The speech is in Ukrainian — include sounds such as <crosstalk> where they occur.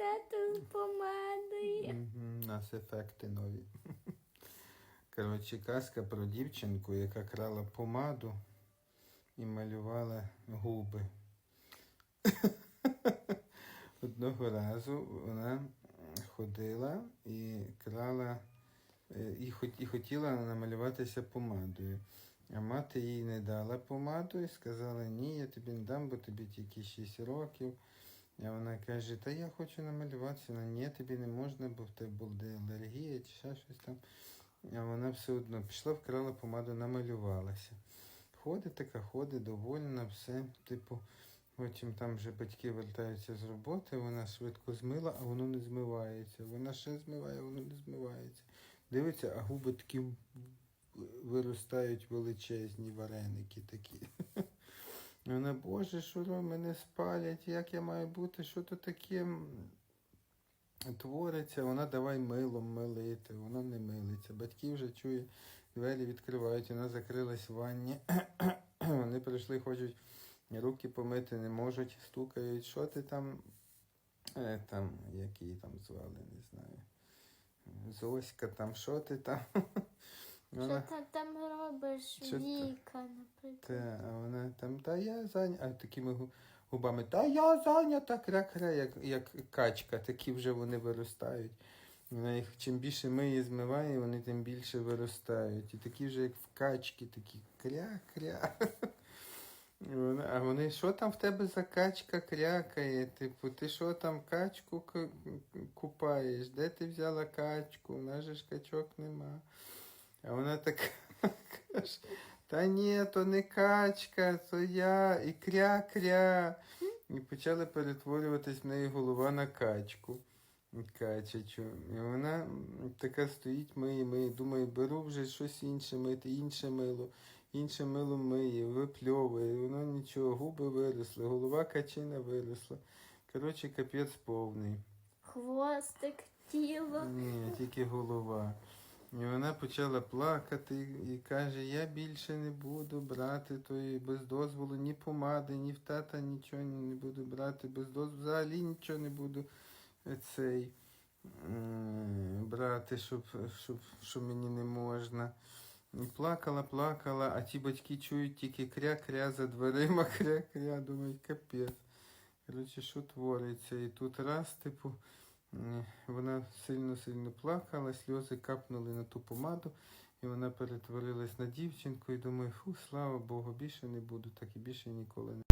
тато з помадою. У нас ефекти нові. Коротше, казка про дівчинку, яка крала помаду і малювала губи. <laughs> Одного разу вона ходила і крала е, і, хот- і хотіла намалюватися помадою. А мати їй не дала помаду і сказала, ні, я тобі не дам, бо тобі тільки 6 років. А вона каже, та я хочу намалюватися. Вона, ні, тобі не можна, бо в тебе буде алергія чи ще щось там. А вона все одно пішла, вкрала помаду, намалювалася. Ходить така, ходить, довольна, все. Типу, потім там вже батьки вертаються з роботи, вона швидко змила, а воно не змивається. Вона ще змиває, воно не змивається. Дивиться, а губи такі виростають величезні вареники такі. <laughs> Вона, Боже, що мене спалять, як я маю бути, що то таке твориться, вона давай милом милити, вона не милиться. Батьки вже чує, двері відкривають, вона закрилась в ванні. <clears throat> Вони прийшли, хочуть руки помити, не можуть, стукають, що ти там, е, там, як її там звали, не знаю. Зоська, там, що ти там? <laughs> Що Вона- ти там робиш, Що ти? Віка, наприклад? Та, а вона там, та я зайнята, а такими губами, та я зайнята, кря-кря, як, як качка, такі вже вони виростають. Вона їх чим більше миє, змиває, вони тим більше виростають. І такі вже, як в качки, такі кря-кря. <laughs> А вони, що там в тебе за качка крякає? Типу, ти що там качку купаєш? Де ти взяла качку? У нас же ж качок нема. А вона така <laughs> каже, та ні, то не качка, то я і кря-кря. І почали перетворюватись в неї голова на качку. Качачу. І вона така стоїть, миє, миє, думає, беру вже щось інше мити, інше мило, інше мило миє, випльовує, і воно нічого, губи виросли, голова качина виросла. Коротше, капець повний. Хвостик, тіло. Ні, тільки голова. І вона почала плакати і каже, я більше не буду брати тої без дозволу ні помади, ні в тата нічого не буду брати, без дозволу, взагалі нічого не буду цей брати, щоб, щоб, щоб мені не можна. І плакала, плакала, а ті батьки чують тільки кря-кря за дверима, <laughs> кря-кря, думають, капець. Коротше, що твориться? І тут раз, типу, вона сильно-сильно плакала, сльози капнули на ту помаду, і вона перетворилась на дівчинку і думаю, фу, слава Богу, більше не буду, так і більше ніколи не.